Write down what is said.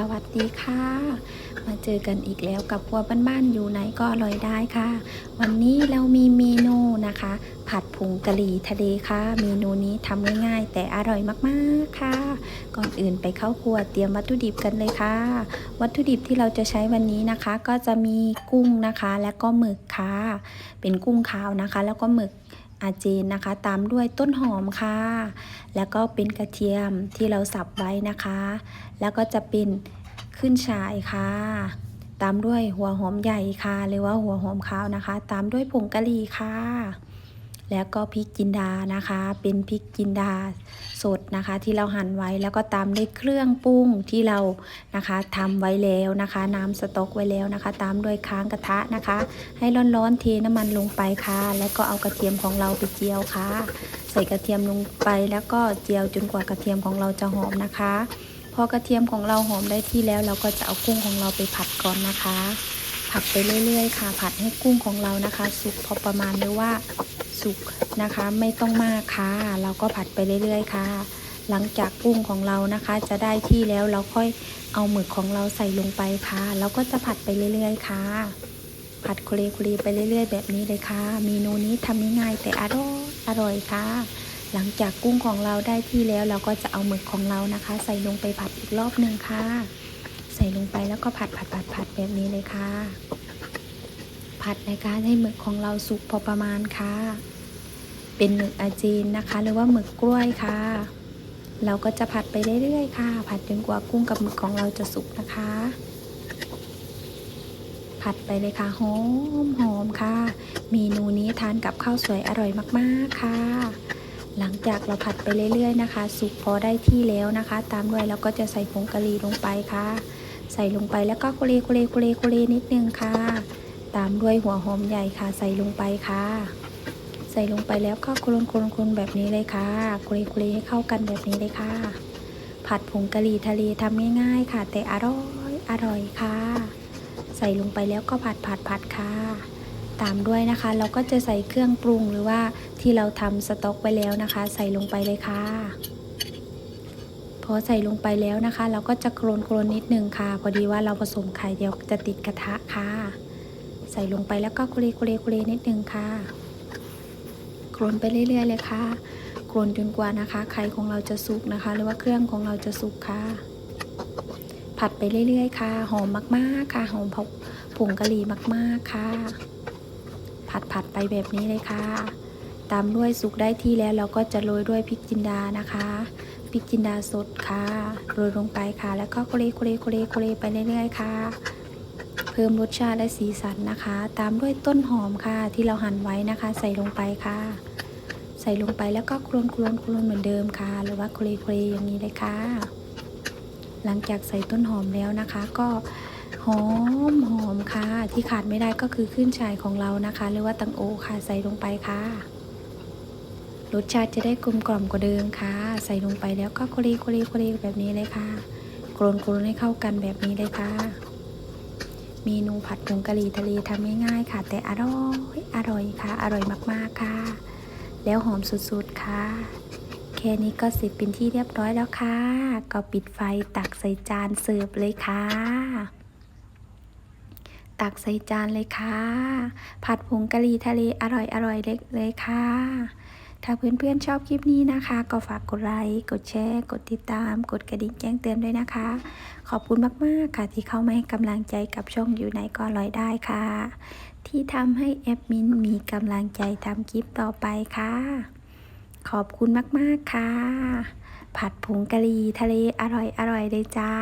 สวัสดีค่ะ มาเจอกันอีกแล้วกับครัวบ้านๆอยู่ไหนก็อร่อยได้ค่ะ วันนี้เรามีเมนูนะคะ ผัดผงกะหรี่ทะเลค่ะ เมนูนี้ทำง่ายๆ แต่อร่อยมากๆค่ะ ก่อนอื่นไปเข้าครัวเตรียมวัตถุดิบกันเลยค่ะ วัตถุดิบที่เราจะใช้วันนี้นะคะ ก็จะมีกุ้งนะคะ และก็หมึกค่ะ เป็นกุ้งขาวนะคะ แล้วก็หมึก อาเจนนะคะ ตามด้วยต้นหอมค่ะ แล้วก็เป็นกระเทียมที่เราสับไว้นะคะ แล้วก็จะเป็นขึ้นฉายค่ะ ตามด้วยหัวหอมใหญ่ค่ะหรือว่าหัวหอมขาวนะคะ ตามด้วยผงกะหรี่ค่ะ แล้วก็พริกจินดานะคะ เป็นพริกจินดาสดนะคะ ที่เราหั่นไว้แล้วก็ตามด้วยเครื่องปรุงที่เรานะคะทำไว้แล้วนะคะ น้ำสต๊อกไว้แล้วนะคะ ตามด้วยค้างกระทะนะคะ ให้ร้อนๆเทน้ำมันลงไปค่ะ แล้วก็เอากระเทียมของเราไปเจียวค่ะ ใส่กระเทียมลงไปแล้วก็เจียวจนกว่ากระเทียมของเราจะหอมนะคะพอกระเทียมของเราหอมได้ที่แล้วเราก็จะเอากุ้งของเราไปผัดก่อนนะคะ ผัดไปเรื่อยๆ ค่ะ ผัดให้กุ้งของเรานะคะ สุกพอประมาณหรือว่าสุกนะคะ ไม่ต้องมากค่ะ เราก็ผัดไปเรื่อยๆ ค่ะ หลังจากกุ้งของเรานะคะ จะได้ที่แล้วเราค่อยเอาหมึกของเราใส่ลงไปค่ะเราก็จะผัดไปเรื่อยๆ ค่ะ ผัดคเลโคเลไปเรื่อย ๆ แบบนี้เลยค่ะ เมนูนี้ทำง่ายๆแต่อร่อยอร่อยค่ะ หลังจากกุ้งของเราได้ที่แล้วเราก็จะเอาหมึกของเรานะคะ ใส่ลงไปผัดอีกรอบหนึ่งค่ะ ใส่ลงไปแล้วก็ผัดผัดผัดผัดแบบนี้เลยค่ะ ผัดนการให้หมึกของเราสุกพอประมาณค่ะ เป็นหมึกอาจีนนะคะ หรือว่าหมึกกล้วยค่ะ เราก็จะผัดไปเรื่อยๆค่ะ ผัดจนกว่ากุ้งกับหมึกของเราจะสุกนะคะ ผัดไปเลยค่ะหอมหอมค่ะ เมนูนี้ทานกับข้าวสวยอร่อยมากๆค่ะหลังจากเราผัดไปเรื่อยๆนะคะ สุกพอได้ที่แล้วนะคะ ตามด้วยเราก็จะใส่ผงกะหรี่ลงไปค่ะ ใส่ลงไปแล้วก็โคเลโคเลโคเลโคเลนิดนึงค่ะ ตามด้วยหัวหอมใหญ่ค่ะใส่ลงไปค่ะ ใส่ลงไปแล้วก็คลุนคลุนคลนแบบนี้เลยค่ะโคเลโคเลให้เข้ากันแบบนี้เลยค่ะ ผัดผงกะหรี่ทะเลทำง่ายๆค่ะ แต่อร่อยอร่อยค่ะ ใส่ลงไปแล้วก็ผัดผัดผัดค่ะตามด้วยนะคะ เราก็จะใส่เครื่องปรุงหรือว่าที่เราทำสต๊อกไว้แล้วนะคะ ใส่ลงไปเลยค่ะ พอใส่ลงไปแล้วนะคะ เราก็จะโคลนโคลนนิดนึงค่ะ พอดีว่าเราผสมไข่เดียวจะติดกระทะค่ะ ใส่ลงไปแล้วก็โคเลโคเลโคเลนิดนึงค่ะโคลนไปเรื่อยๆเลยค่ะโคลนจนกว่านะคะไข่ของเราจะสุกนะคะ หรือว่าเครื่องของเราจะสุกค่ะ ผัดไปเรื่อยๆค่ะ หอมมากๆค่ะ หอมผงกะหรี่มากๆค่ะ ผัดผัดไปแบบนี้เลยค่ะ ตามด้วยสุกได้ที่แล้วเราก็จะโรยด้วยพริกจินดานะคะ ริกจินดาสดค่ะโรยลงไปค่ะ แล้วก็โคเลโคเลโคเลโคเลไปเรื่อยๆค่ะ เพิ่มรสชาติและสีสันนะคะ ตามด้วยต้นหอมค่ะที่เราหั่นไว้นะคะ ใส่ลงไปค่ะ ใส่ลงไปแล้วก็โคลนโคลนโคลนเหมือนเดิมค่ะ หรือว่าโคเลโคเลอย่างนี้เลยค่ะ หลังจากใส่ต้นหอมแล้วนะคะ ก็หอมหอมค่ะ ที่ขาดไม่ได้ก็คือขึ้นฉายของเรานะคะ หรือว่าตังโอค่ะใส่ลงไปค่ะ รสชาติจะได้กลมกล่อมกว่าเดิมค่ะ ใส่ลงไปแล้วก็โคลีโคลีโคลีแบบนี้เลยค่ะโคลนโคลนให้เข้ากันแบบนี้เลยค่ะ เมนูผัดผงกะหรี่ทะเลทำง่ายๆค่ะ แต่อร่อยอร่อยค่ะ อร่อยมากๆค่ะ แล้วหอมสุดๆค่ะ แค่นี้ก็เสร็จเป็นที่เรียบร้อยแล้วค่ะ ก็ปิดไฟตักใส่จานเสิร์ฟเลยค่ะตักใส่จานเลยค่ะ ผัดผงกะหรี่ทะเลอร่อยอร่อยเล็กเลยค่ะ ถ้าเพื่อนๆชอบคลิปนี้นะคะ ก็ฝากกดไลค์กดแชร์ กดติดตาม กดกระดิ่งแจ้งเตือนด้วยนะคะ ขอบคุณมากๆค่ะที่เข้ามาให้กำลังใจกับช่องอยู่ไหนก็อร่อยได้ค่ะ ที่ทำให้แอดมินมีกำลังใจทำคลิปต่อไปค่ะ ขอบคุณมากๆค่ะ ผัดผงกะหรี่ทะเลอร่อยอร่อยเลยจ้า